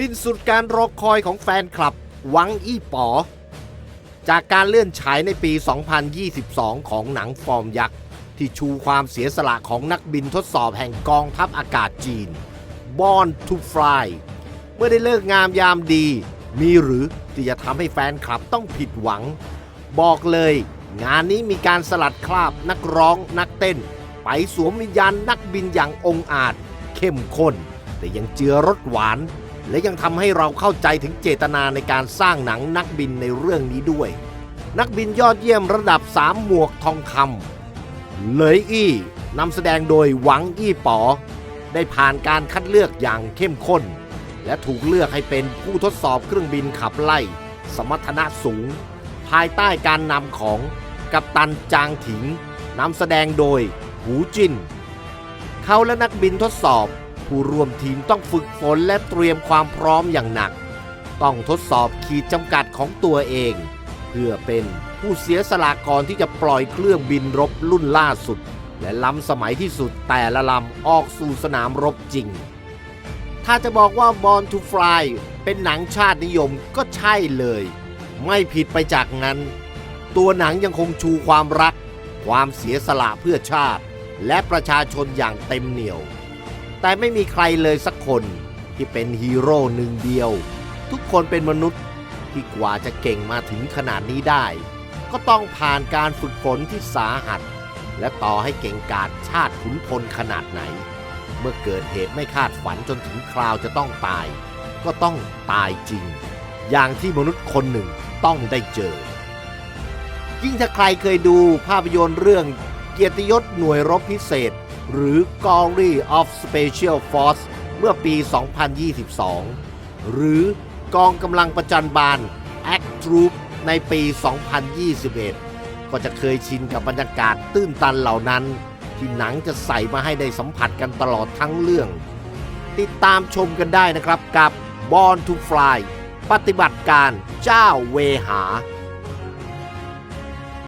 สิ้นสุดการรอคอยของแฟนคลับหวังอี้ป๋อ จากการเลื่อนฉายในปี 2022 ของหนังฟอร์มยักษ์ ที่ชูความเสียสละของนักบินทดสอบแห่งกองทัพอากาศจีน Born to Fly เมื่อได้เลิกงามยามดี มีหรือที่จะทำให้แฟนคลับต้องผิดหวัง บอกเลย งานนี้มีการสลัดคราบนักร้องนักเต้น ไปสวมวิญญาณนักบินอย่างองอาจ เข้มข้น แต่ยังเจือรสหวาน และยังทำให้เราเข้าใจถึงเจตนาในการสร้างหนังนักบินในเรื่องนี้ด้วย นักบินยอดเยี่ยมระดับ 3 หมวกทองคำเหลยอี้นำแสดงโดยหวังอี้ป๋อ ได้ผ่านการคัดเลือกอย่างเข้มข้น และถูกเลือกให้เป็นผู้ทดสอบเครื่องบินขับไล่ สมรรถนะสูง ภายใต้การนำของกัปตันจางถิงนำแสดงโดยหูจิน เขาและนักบินทดสอบ ผู้ร่วมทีมต้องฝึกฝนและเตรียมความพร้อมอย่างหนัก ต้องทดสอบขีดจำกัดของตัวเอง เพื่อเป็นผู้เสียสละก่อนที่จะปล่อยเครื่องบินรบรุ่นล่าสุด และล้ำสมัยที่สุดแต่ละลำออกสู่สนามรบจริง ถ้าจะบอกว่า Born to Fly เป็นหนังชาตินิยมก็ใช่เลย ไม่ผิดไปจากนั้น ตัวหนังยังคงชูความรัก ความเสียสละเพื่อชาติ และประชาชนอย่างเต็มเหนี่ยว แต่ไม่มีใครเลยสักคนที่เป็นฮีโร่หนึ่งเดียว ทุกคนเป็นมนุษย์ที่กว่าจะเก่งมาถึงขนาดนี้ได้ ก็ต้องผ่านการฝึกฝนที่สาหัส และต่อให้เก่งกาจชาติขุนพลขนาดไหน เมื่อเกิดเหตุไม่คาดฝันจนถึงคราวจะต้องตาย ก็ต้องตายจริง อย่างที่มนุษย์คนหนึ่งต้องได้เจอ ยิ่งถ้าใครเคยดูภาพยนตร์เรื่องเกียรติยศหน่วยรบพิเศษ หรือ Glory of Special Force เมื่อปี 2022 หรือกองกำลังประจันบาน Act Troop ในปี 2021 ก็จะเคยชินกับบรรยากาศตื้นตันเหล่านั้น ที่หนังจะใส่มาให้ได้สัมผัสกันตลอดทั้งเรื่อง ติดตามชมกันได้นะครับกับ Born to Fly ปฏิบัติการเจ้าเวหา